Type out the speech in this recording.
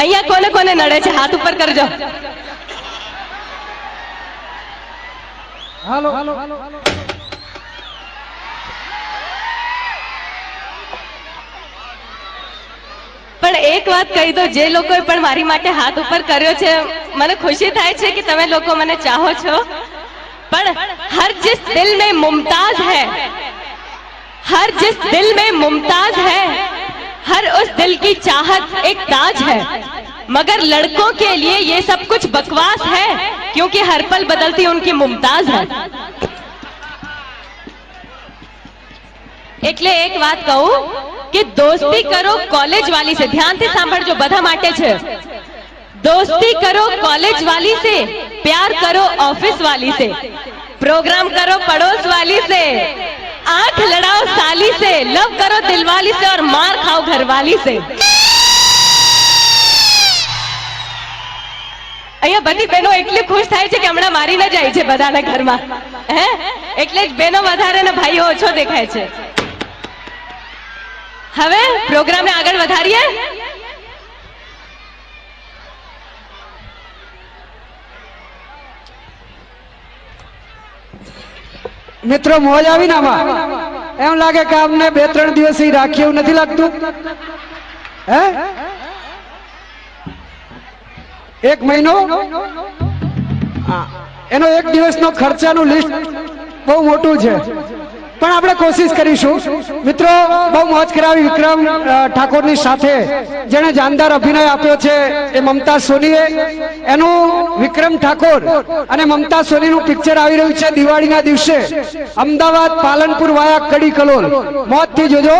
અહીંયા કોને કોને નડે છે? હાથ ઉપર કરજો. પણ એક વાત કહી દો જે લોકોએ પણ મારી માટે હાથ ઉપર કર્યો છે મને ખુશી થાય છે કે તમે લોકો મને ચાહો છો. પણ હર જિસ દિલ મેં મુમતાઝ હૈ. હર જિસ દિલ મેં મુમતાઝ હૈ. हर उस दिल की चाहत एक ताज है मगर लड़कों के लिए ये सब कुछ बकवास है क्योंकि हर पल बदलती उनकी मुमताज है એટલે એક વાત કહું કે દોસ્તી કરો કોલેજ વાલી से ધ્યાનથી સાંભળજો બધા માટે છે दोस्ती करो कॉलेज वाली से प्यार करो ऑफिस वाली से प्रोग्राम करो पड़ोस वाली से आंख लड़ाओ साली से लव करो दिलवाली से और मार खाओ घरवाली से અહીંયા બધી બહેનો એટલી ખુશ થાય છે કે હમણાં મારીને જાય છે બધાના ઘરમાં હે એટલે જ બહેનો વધારે ને ભાઈઓ ઓછો દેખાય છે હવે પ્રોગ્રામને આગળ વધારીએ મિત્રો મોજ આવી ને આમાં એમ લાગે કે અમને બે, ત્રણ દિવસ રાખી એવું નથી લાગતું? હે? એક મહિનો. એનો એક દિવસનો ખર્ચાનું લિસ્ટ બહુ મોટું છે. પણ આપણે કોશિશ કરીશું. મિત્રો, બહુ મોજ કરાવી વિક્રમ ઠાકોરની સાથે. જેણે જાનદાર અભિનય આપ્યો છે એ મમતા સોનીએ. એનું વિક્રમ ઠાકોર અને મમતા સોનીનું પિક્ચર આવી રહ્યું છે દિવાળીના દિવસે. અમદાવાદ પાલનપુર વાયા કડી કલોલ. મોજથી જોજો.